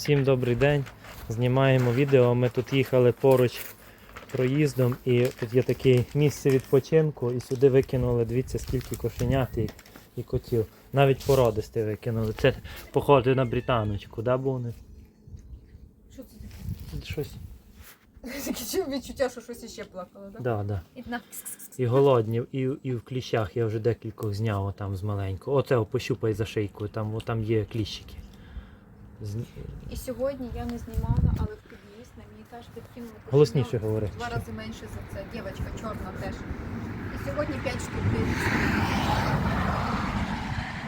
Всім добрий день. Знімаємо відео. Ми тут їхали поруч проїздом і тут є таке місце відпочинку. І сюди викинули, дивіться, скільки кошенят і, і котів. Навіть породисти викинули. Це похоже на британочку, да, бо вони? Що це таке? Щось. Таке відчуття, що щось іще плакало, так? Да, да. І на І голодні, і, і в кліщах я вже декількох зняв отам з маленького. Оце пощупай за шийкою, там, там є кліщики. І сьогодні я не знімала, але в під'їзд на мені теж підкинули. Голосніше говори. Два рази менше за це. Дівчинка чорна теж. І сьогодні 5 штук.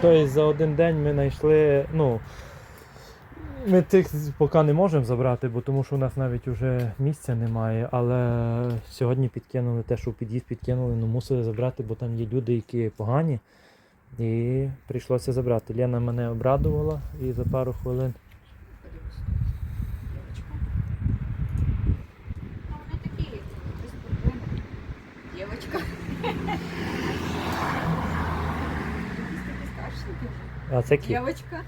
Тобто за один день ми знайшли, ну. Ми тих поки не можемо забрати, бо тому що у нас навіть вже місця немає. Але сьогодні підкинули те, що в під'їзд підкинули, ну мусили забрати, бо там є люди, які погані. І прийшлося забрати. Лена мене обрадувала і за пару хвилин. А це кіт. Дівчинка.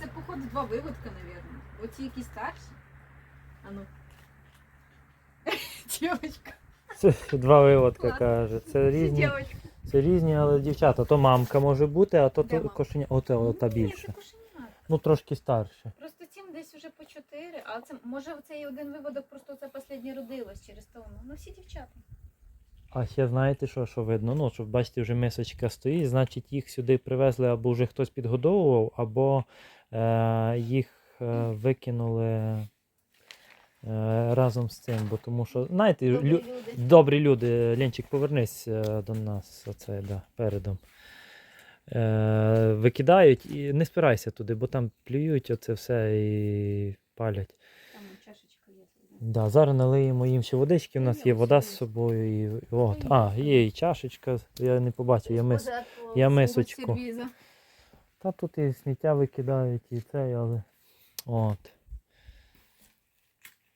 Це, походу, два виводка, мабуть. Оці які старші. А ну. Дівчинка. Це два виводка каже. Це різні, дівчинка. Це різні, але дівчата. То мамка може бути, а то, Де то мамка? кошеня. Оте, ота Ні, більше. це кошенят. Ну трошки старше. Просто цим десь вже по чотири, а це може цей один виводок просто це останнє родилось через то. воно. Ну всі дівчата. А ще знаєте, що, що видно? Ну, що бачите, вже мисочка стоїть, значить їх сюди привезли або вже хтось підгодовував, або е, їх е, викинули разом з цим. Бо тому що, знаєте, Добрі лю, люди. добрі люди, Ленчик, повернись е, до нас оце, да, передом. Е, викидають і не спирайся туди, бо там плюють оце все і палять. Там чашечка є. Да, зараз налиємо їм ще водички. У нас є вода з собою. І, от. А, є і чашечка. Я не побачив, я мис. Я мисочку. Та тут і сміття викидають, і це, але. От.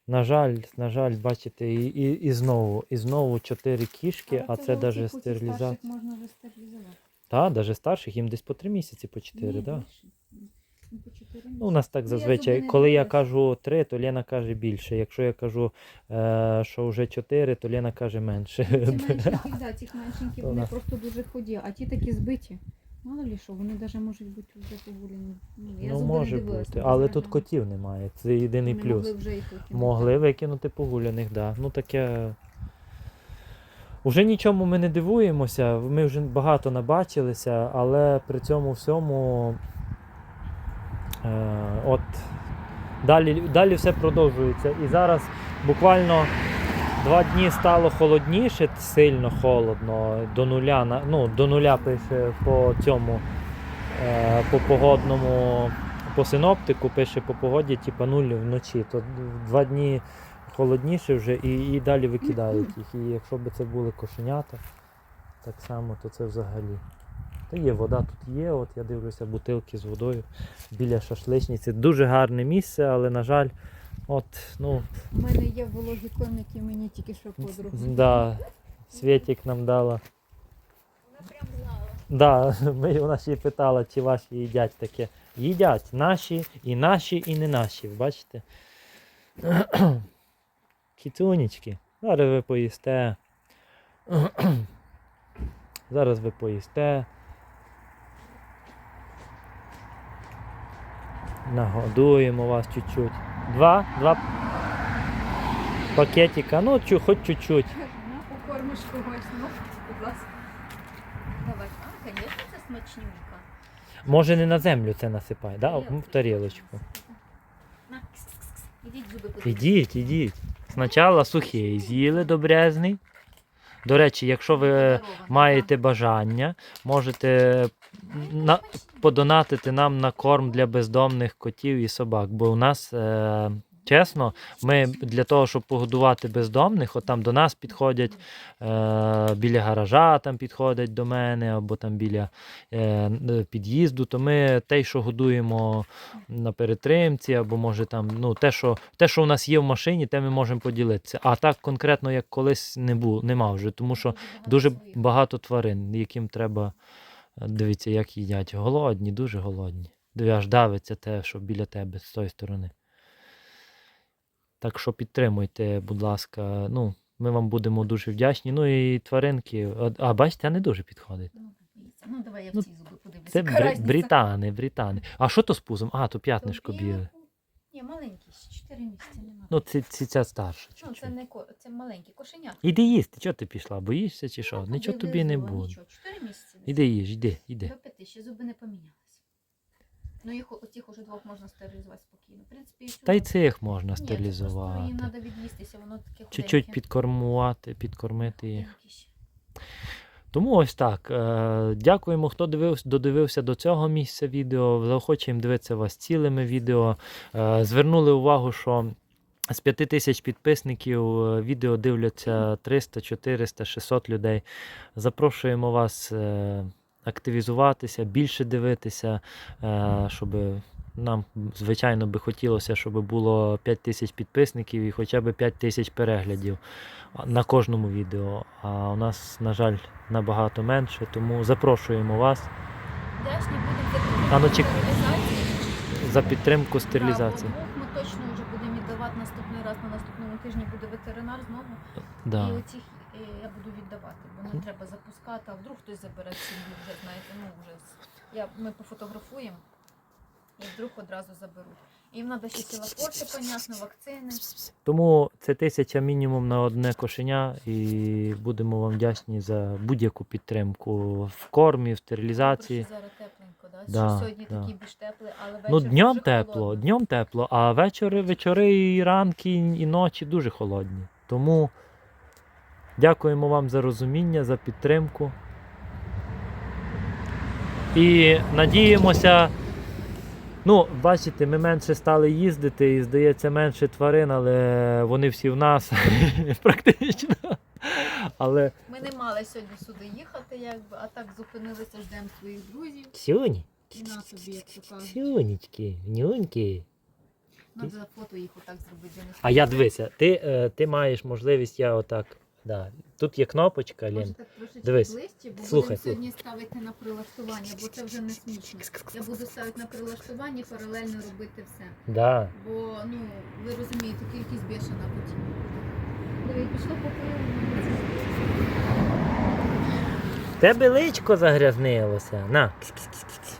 На жаль, на жаль, бачите, і, і, і знову, і знову чотири кішки, а це навіть стерилізація. Можна вже стерилізувати. Так, навіть старших, їм десь по три місяці, по чотири, так? Ну, чотири Ну, у нас так Ну, я зазвичай. Коли я кажу три, то Лена каже більше. Якщо я кажу, е, що вже чотири, то Лена каже менше. Ці меншенькі, да, цих меншеньких вони просто дуже ході, а ті такі збиті. Мало ли що, вони навіть можуть бути вже погулені. Ну, я ну, зуби може дивилась, бути. не Але знаю, тут котів немає. Це єдиний Вони плюс. Могли вже і викинути. Могли викинути погуляних, да. Ну таке. Уже нічому ми не дивуємося, ми вже багато набачилися, але при цьому всьому е, от, далі, далі все продовжується. І зараз буквально два дні стало холодніше, сильно холодно, до нуля, ну, до нуля пише по цьому, е, по погодному, по синоптику пише по погоді, типа нуль вночі. То два дні холодніше вже і, і далі викидають їх. І якщо б це були кошенята, так само, то це взагалі. Та є вода тут є, от я дивлюся, бутилки з водою біля шашличниці. Дуже гарне місце, але, на жаль, от, ну, У мене є вологі коміки, мені тільки що подруга. да, Світік нам дала. Вона прям знала. Да, ми вона ще питала, чи ваші їдять таке. Їдять наші, і наші, і не наші. Бачите? Кіцунечки. Зараз ви поїсте. Зараз ви поїсте. Нагодуємо вас чуть-чуть. Два? Два пакетика. Ну, чу, хоч чуть-чуть. Ну, покормиш когось, ну, будь ласка. Давай. А, звісно, це смачнюка. Може не на землю це насипай, да? в тарілочку. На, кс-кс-кс. Ідіть зуби. Ідіть, ідіть. Спочатку сухий з'їли добрезний. До речі, якщо ви маєте бажання, можете на, подонатити нам на корм для бездомних котів і собак. Бо у нас, е, чесно, ми для того, щоб погодувати бездомних, от там до нас підходять е, біля гаража, там підходять до мене, або там біля е, під'їзду, то ми те, що годуємо на перетримці, або може там, ну, те, що, те, що у нас є в машині, те ми можемо поділитися. А так конкретно, як колись не було, нема вже, тому що дуже багато тварин, яким треба. е, Дивіться, як їдять. Голодні, дуже голодні. Аж давиться те, що біля тебе з тої сторони. Так що підтримуйте, будь ласка. Ну, ми вам будемо дуже вдячні. Ну і тваринки. А, а бачите, не дуже підходить. Ну, ну давай я в Ну, ці зуби подивлюся. Це бри, британи, британи. А що то з пузом? А, то п'ятнишко біле. Ні, маленький, ще 4 місяці нема. Ну, це, це, ця старша. Ну, це чуть-чуть. не ко... це маленький кошенят. Іди їсти, чого ти пішла? Боїшся чи що? Ну, Нічого тобі не буде. Нічого, 4 місяці. Іди їж, іди, іди. До п'яти, ще зуби не помінялись. Ну, їх оцих уже двох можна стерилізувати спокійно. В принципі, Та й цих можна Ні, це просто їм стерилізувати. треба від'їстися, воно таке Чуть-чуть підкормувати, підкормити їх. Тому ось так. Е, дякуємо, хто дивився, додивився до цього місця відео. Заохочуємо дивитися вас цілими відео. Е, звернули увагу, що з 5 тисяч підписників е, відео дивляться 300, 400, 600 людей. Запрошуємо вас активізуватися, більше дивитися, е, щоб нам, звичайно, би хотілося, щоб було 5 тисяч підписників і хоча б 5 тисяч переглядів на кожному відео. А у нас, на жаль, набагато менше, тому запрошуємо вас Вдячні будемо за ну, підтримку стерилізації. за підтримку стерилізації. Да, бо двох ми точно вже будемо віддавати раз. На наступному тижні буде ветеринар знову. І Да. оцих е, я буду віддавати, бо не треба запускати, а вдруг хтось забере собі, вже знаєте, ну вже я, ми пофотографуємо і вдруг одразу заберуть. І їм треба ще сілапорти, понятно, вакцини. Тому це тисяча мінімум на одне кошеня, і будемо вам вдячні за будь-яку підтримку в кормі, в стерилізації. Просто зараз тепленько, да? Що сьогодні да. такий більш теплий, але вечір Ну, днем дуже тепло, холодно. днем тепло, а вечори, вечори і ранки, і ночі дуже холодні. Тому дякуємо вам за розуміння, за підтримку. І надіємося. Ну, бачите, ми менше стали їздити і здається менше тварин, але вони всі в нас практично. Але Ми не мали сьогодні сюди їхати, якби, а так зупинилися, ждемо своїх друзів. сюні, І на собі, як то сюнічки, нюньки. А я дивися, ти, ти маєш можливість, я отак. Да. Тут є кнопочка, Лін. Дивись. ближче, бо Слухай, будемо сьогодні ставити на прилаштування, бо це вже не смішно. Я буду ставити на прилаштування, паралельно робити все. Да. Бо ну ви розумієте, кількість бешена потім. Диви, пішло по Тебе личко загрязнилося. На.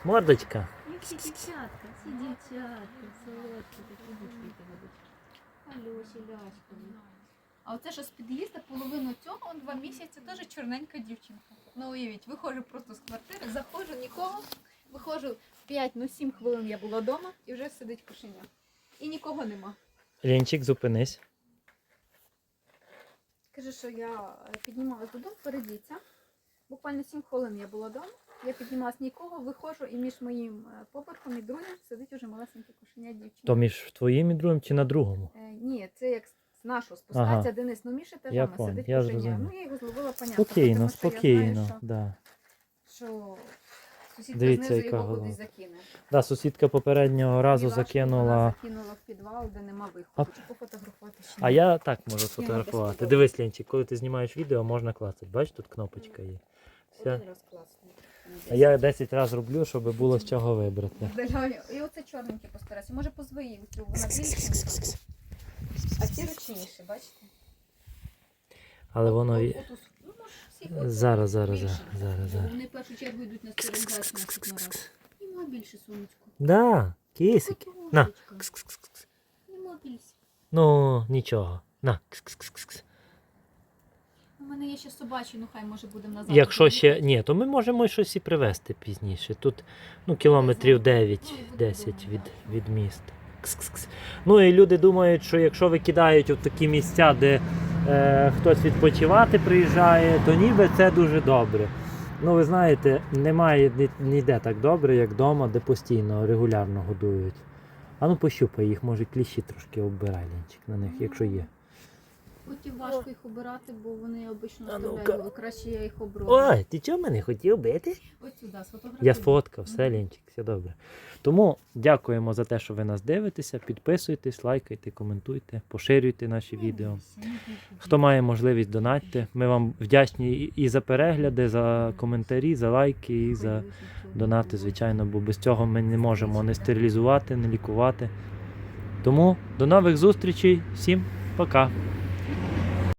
Мордочка. Які дівчатка, ці дівчатка, солодкі такі дівчатка. Алюсі, ляшка. А оце що з під'їзду, половину цього, он два місяці, теж чорненька дівчинка. Ну уявіть, виходжу просто з квартири, заходжу, нікого. Виходжу в 5, ну 7 хвилин я була вдома і вже сидить кошеня. І нікого нема. Лінчик, зупинись. Каже, що я е, піднімалась додому, передіться. Буквально 7 хвилин я була вдома. Я піднімалась нікого, виходжу, і між моїм е, поверхом і другим сидить уже малесеньке кошеня дівчина. То між твоїм і другим чи на другому? Е, ні, це як з нашого спускається Ага. Денис. Ну Міша теж Я сидить я кошеня. Ну я його зловила, понятно. Спокійно, тому я спокійно. знаю, що, Да. що сусідка Дивіться, знизу яка його голова. кудись закине. Да, сусідка попереднього разу Вона закинула. закинула в підвал, де нема виходу. А- Чи пофотографувати ще А я так можу сфотографувати. Дивись, Лінчик, коли ти знімаєш відео, можна клацати. Бачиш, тут кнопочка є. Все. Один раз класно. А я 10 разів роблю, щоб було з чого вибрати. І оце чорненьке постарайся. Може позвоїв, вона більше. А ці ручніші, бачите? Але воно. От- і- Зараз, зараз, зараз, зараз, зараз. Вони в першу чергу йдуть на стерилізацію разу. Нема більше сонечко. Да, кисик. На. Кукушечка. Нема більше. Ну, нічого. На. Кс-кс-кс-кс. У мене є ще собачі, ну хай може будемо назад. Якщо ще. Ні, то ми можемо щось і привезти пізніше. Тут ну, кілометрів 9-10 від, від міста. Ну і люди думають, що якщо викидають от такі місця, де е, хтось відпочивати приїжджає, то ніби це дуже добре. Ну, ви знаєте, немає ні- ніде так добре, як вдома, де постійно, регулярно годують. А ну пощупай їх, може кліщі трошки оббирай на них, якщо є. Потім важко їх обирати, бо вони обично А ну-ка. оставляють. Краще я їх оброблю. Ой, ти чого мене хотів бити? Ось сюди, сфотографую. Я фоткав, все, Лінчик, все добре. Тому дякуємо за те, що ви нас дивитеся. Підписуйтесь, лайкайте, коментуйте, поширюйте наші відео. Хто має можливість донатьте, ми вам вдячні і- і за перегляди, за коментарі, за лайки, і за донати, звичайно, бо без цього ми не можемо не стерилізувати, не лікувати. Тому до нових зустрічей. Всім пока!